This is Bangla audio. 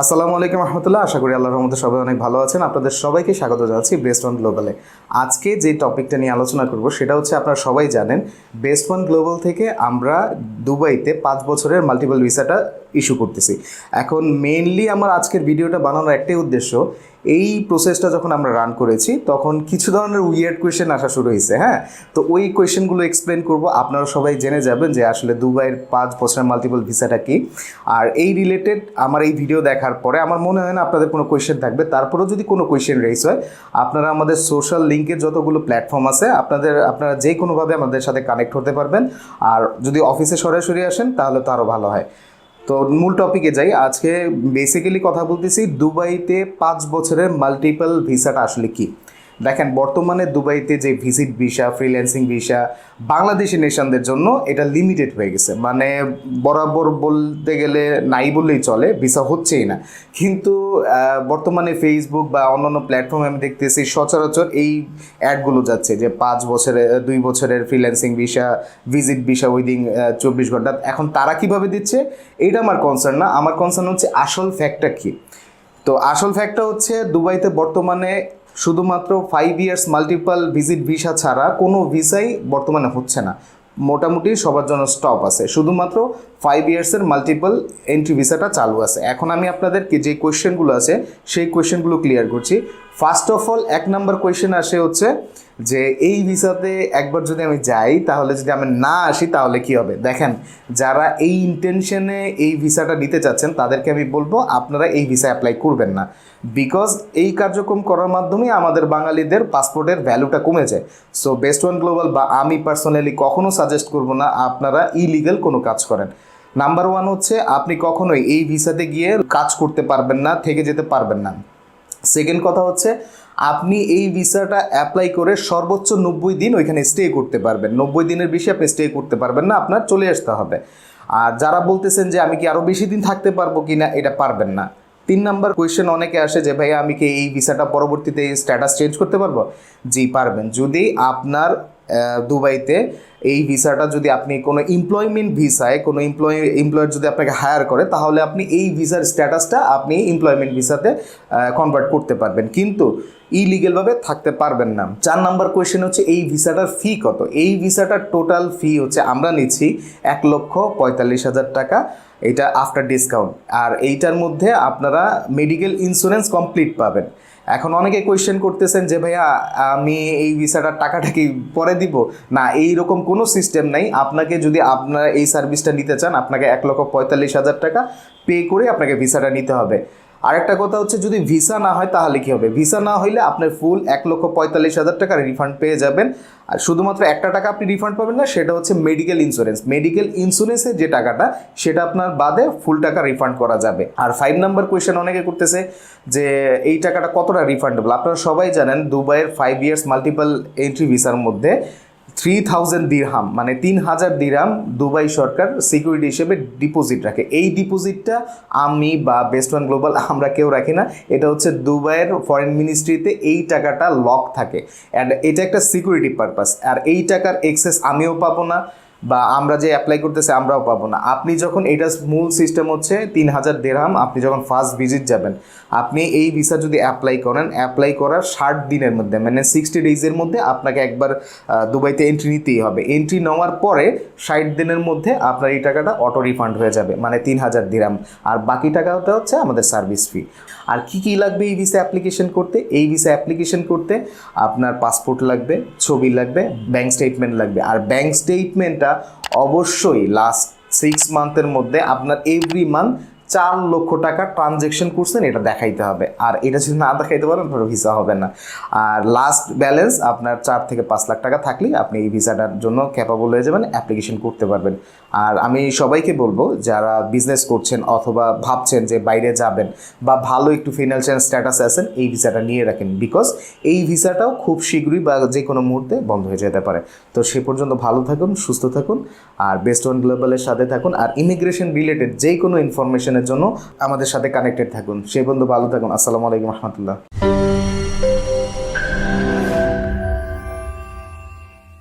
আসসালামু আলাইকুম রহমতুল্লাহ। আশা করি আল্লাহর রহমতে সবাই অনেক ভালো আছেন। আপনাদের সবাইকে স্বাগত জানাচ্ছি বেস্ট ওয়ান গ্লোবালে আজকে যে টপিকটা নিয়ে আলোচনা করব, সেটা হচ্ছে আপনারা সবাই জানেন বেস্ট ওয়ান গ্লোবাল থেকে আমরা দুবাইতে পাঁচ বছরের মাল্টিপল ভিসাটা ইস্যু করতেছি। এখন মেইনলি আমার আজকের ভিডিওটা বানানোর একটাই উদ্দেশ্য এই প্রসেসটা যখন আমরা রান করেছি, তখন কিছু ধরনের উইয়ার্ড কোয়েশ্চেন আসা শুরু হয়েছে হ্যাঁ? তো ওই কোয়েশ্চেনগুলো এক্সপ্লেন করব। আপনারা সবাই জেনে যাবেন যে আসলে দুবাইয়ের পাঁচ বছরের মাল্টিপল ভিসাটা কি। আর এই রিলেটেড আমার এই ভিডিও দেখার পরে আমার মনে হয় না আপনাদের কোনো কোয়েশ্চেন থাকবে। তারপরেও যদি কোনো কোয়েশ্চেন রেস হয়, আপনারা আমাদের সোশ্যাল লিঙ্কের যতগুলো প্ল্যাটফর্ম আছে, আপনাদের, আপনারা যে কোনোভাবে আমাদের সাথে কানেক্ট হতে পারবেন। আর যদি অফিসে সরাসরি আসেন, তাহলে তো আরও ভালো হয়। তো মূল টপিকে যাই। আজকে বেসিক্যালি কথা বলতেছি দুবাইতে পাঁচ বছরের মাল্টিপল ভিসাটা আসলে কি। দেখেন, বর্তমানে দুবাইতে যে visit visa freelancing visa, Bangladeshi নেশানদের জন্য এটা লিমিটেড হয়ে গেছে। মানে বরাবর বলতে গেলে নাই বললেই চলে, ভিসা হচ্ছেই না। কিন্তু বর্তমানে ফেসবুক বা অন্যান্য প্ল্যাটফর্মে আমি দেখতেছি সচরাচর এই অ্যাডগুলো যাচ্ছে যে পাঁচ বছরের দুই বছরের freelancing visa visit visa within চব্বিশ ঘণ্টা। এখন তারা কীভাবে দিচ্ছে? এটা আমার কনসার্ন না। আমার কনসার্ন হচ্ছে আসল ফ্যাক্টটা কী? তো আসল ফ্যাক্টটা হচ্ছে দুবাইতে বর্তমানে শুধুমাত্র five years multiple visit visa ছাড়া কোনো ভিসাই বর্তমানে হচ্ছে না। মোটামুটি সবার জন্য স্টপ আছে। শুধুমাত্র ফাইভ ইয়ার্সের মাল্টিপল এন্ট্রি ভিসাটা চালু আছে। এখন আমি আপনাদেরকে যে কোয়েশ্চেনগুলো আছে, সেই কোয়েশ্চেনগুলো ক্লিয়ার করছি। ফার্স্ট অফ অল এক নম্বর কোয়েশ্চেন আসে হচ্ছে যে, এই ভিসাতে একবার যদি আমি যাই, তাহলে যদি আমি না আসি, তাহলে কি হবে? দেখেন, যারা এই ইন্টেনশনে এই ভিসাটা নিতে চাচ্ছেন, তাদেরকে আমি বলব, আপনারা এই ভিসা অ্যাপ্লাই করবেন না। বিকজ এই কার্যক্রম করার মাধ্যমে আমাদের বাঙালিদের পাসপোর্টের ভ্যালুটা কমে যায় সো বেস্ট ওয়ান গ্লোবাল বা আমি পার্সোনালি কখনো সাজেস্ট করব না, আপনারা ইলিগাল কোনো কাজ করেন। নাম্বার ওয়ান হচ্ছে, আপনি কখনোই এই ভিসাতে গিয়ে কাজ করতে পারবেন না, থেকে যেতে পারবেন না। সেকেন্ড কথা হচ্ছে, আপনি এই ভিসাটা অ্যাপ্লাই করে সর্বোচ্চ নব্বই দিন ওইখানে স্টে করতে পারবেন। নব্বই দিনের বেশি আপনি স্টে করতে পারবেন না, আপনার চলে আসতে হবে। আর যারা বলতেছেন যে আমি কি আরও বেশি দিন থাকতে পারব কি না এটা পারবেন না। তিন নাম্বার কোয়েশ্চেন অনেকে আসে যে, ভাইয়া, আমি কি এই ভিসাটা পরবর্তীতে স্ট্যাটাস চেঞ্জ করতে পারব? জি, পারবেন। যদি আপনার দুবাইতে এই ভিসাটা যদি আপনি কোনো এমপ্লয়মেন্ট ভিসায়, কোনো এমপ্লয় এমপ্লয়ার যদি আপনাকে হায়ার করে, তাহলে আপনি এই ভিসার স্ট্যাটাসটা আপনি এমপ্লয়মেন্ট ভিসাতে কনভার্ট করতে পারবেন। কিন্তু ইলিগেলভাবে থাকতে পারবেন না। চার নাম্বার কোয়েশ্চেন হচ্ছে, এই ভিসাটার ফি কত? এই ভিসাটার টোটাল ফি হচ্ছে, আমরা নিচ্ছি এক লক্ষ পঁয়তাল্লিশ হাজার টাকা। এটা আফটার ডিসকাউন্ট আর এইটার মধ্যে আপনারা মেডিকেল ইন্স্যুরেন্স কমপ্লিট পাবেন। এখন অনেকে কোয়েশ্চেন করতেছেন যে, ভাইয়া, আমি এই ভিসাটার টাকাটা কি পরে দিব? না এই রকম কোনো সিস্টেম নাই। আপনাকে যদি আপনারা এই সার্ভিসটা নিতে চান, আপনাকে এক লক্ষ পঁয়তাল্লিশ হাজার টাকা পে করে আপনাকে ভিসাটা নিতে হবে। আরেকটা কথা হচ্ছে যদি ভিসা না হয় তাহলে কি হবে? ভিসা না হইলে আপনার ফুল এক লক্ষ পঁয়তাল্লিশ হাজার টাকার রিফান্ড পেয়ে যাবেন। আর শুধুমাত্র একটা টাকা আপনি রিফান্ড পাবেন না, সেটা হচ্ছে মেডিকেল ইন্স্যুরেন্স মেডিকেল ইন্স্যুরেন্সের যে টাকাটা, সেটা আপনার বাদে ফুল টাকা রিফান্ড করা যাবে। আর ফাইভ নাম্বার কোয়েশ্চেন অনেকে করতেছে যে, এই টাকাটা কতটা রিফান্ডেবল আপনারা সবাই জানেন দুবাইয়ের ফাইভ ইয়ার্স মাল্টিপল এন্ট্রি ভিসার মধ্যে থ্রি থাউজেন্ড দিরহাম মানে তিন হাজার দিরহাম দুবাই সরকার সিকিউরিটি হিসেবে ডিপোজিট রাখে। এই ডিপোজিটটা আমি বা বেস্ট ওয়ান গ্লোবাল আমরা কেউ রাখি না। এটা হচ্ছে দুবাইয়ের ফরেন মিনিস্ট্রিতে এই টাকাটা লক থাকে। অ্যান্ড এটা একটা সিকিউরিটি পারপাস আর এই টাকার এক্সেস আমিও পাবো না। বা আমরা যে অ্যাপ্লাই করতেছি আমরাও পাবো না। আপনি যখন এটা মূল সিস্টেম হচ্ছে তিন হাজার দেড়হাম আপনি যখন ফার্স্ট ভিজিট যাবেন, আপনি এই ভিসা যদি অ্যাপ্লাই করেন অ্যাপ্লাই করার ষাট দিনের মধ্যে মানে সিক্সটি ডেজের মধ্যে আপনাকে একবার দুবাইতে এন্ট্রি নিতেই হবে। এন্ট্রি নেওয়ার পরে ষাট দিনের মধ্যে আপনার এই টাকাটা অটো রিফান্ড হয়ে যাবে মানে তিন হাজার দিরাম আর বাকি টাকাটা হচ্ছে আমাদের সার্ভিস ফি আর কি কি লাগবে এই ভিসা অ্যাপ্লিকেশন করতে? এই ভিসা অ্যাপ্লিকেশন করতে আপনার পাসপোর্ট লাগবে, ছবি লাগবে ব্যাংক স্টেটমেন্ট লাগবে। আর ব্যাংক স্টেটমেন্টটা অবশ্যই লাস্ট সিক্স মান্থের মধ্যে আপনার এভরি মান্থ চার লক্ষ টাকা ট্রানজেকশন করছেন, এটা দেখাইতে হবে। আর এটা যদি না দেখাইতে পারেন, তাহলে ভিসা হবে না। আর লাস্ট ব্যালেন্স আপনার চার থেকে পাঁচ লাখ টাকা থাকলে আপনি এই ভিসাটার জন্য ক্যাপাবল হয়ে যাবেন অ্যাপ্লিকেশন করতে পারবেন। আর আমি সবাইকে বলব, যারা বিজনেস করছেন অথবা ভাবছেন যে বাইরে যাবেন বা ভালো একটু ফিনান্সিয়াল স্ট্যাটাস আছেন, এই ভিসাটা নিয়ে রাখেন। বিকজ এই ভিসাটাও খুব শীঘ্রই বা যে কোনো মুহূর্তে বন্ধ হয়ে যেতে পারে। তো সে পর্যন্ত ভালো থাকুন, সুস্থ থাকুন, আর বেস্ট ওয়ান গ্লোবালের সাথে থাকুন। আর ইমিগ্রেশন রিলেটেড যে কোনো ইনফরমেশনের জন্য আমাদের সাথে কানেক্টেড থাকুন। সেই বন্ধু ভালো থাকুন। আসসালামু আলাইকুম রহমতুল্লাহ।